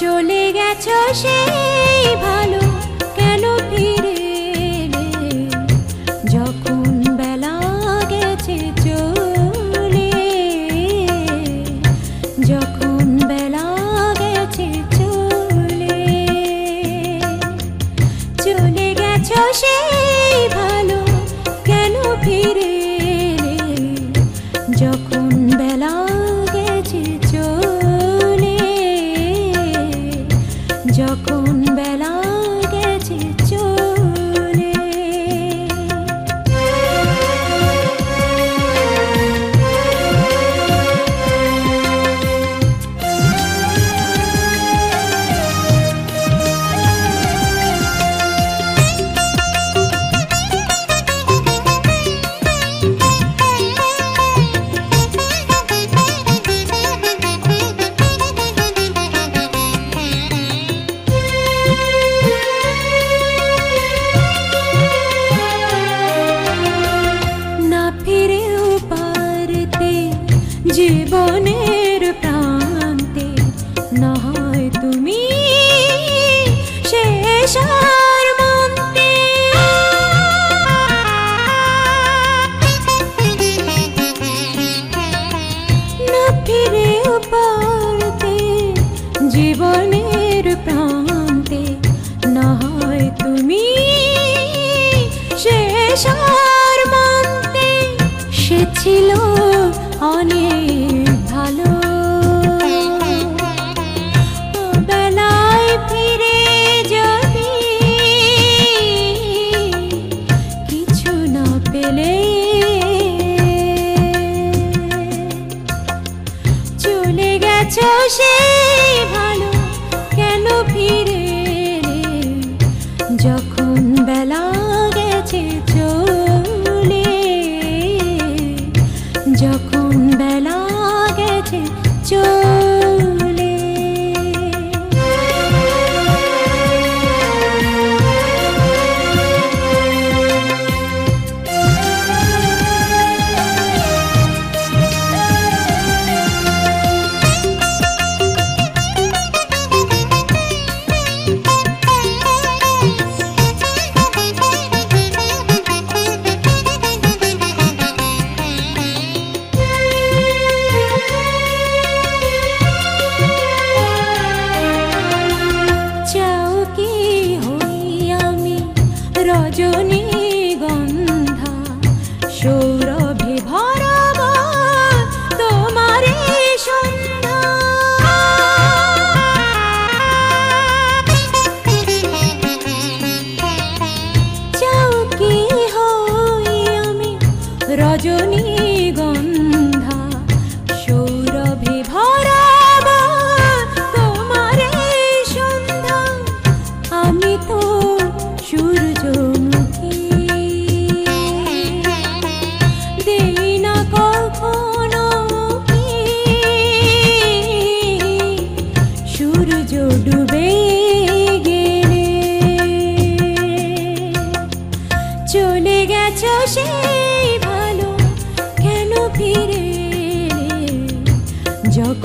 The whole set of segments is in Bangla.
চলে গেছো সেই ভালো কেন ফিরে যখন বেলা গেছে চলে, যখন বেলা গেছে চলে চলে গেছো সেই yo জীবনে যখন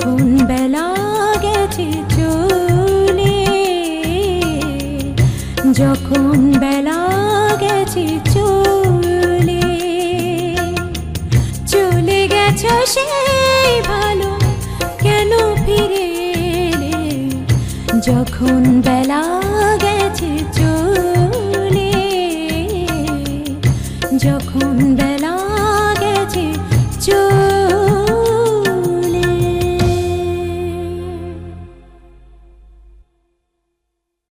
কোন বেলা গেছে চলে? যখন বেলা গেছে চলে? চলে গেছ সে ভালো কেন ফিরে যখন বেলা গেছে চলে? যখন বেলা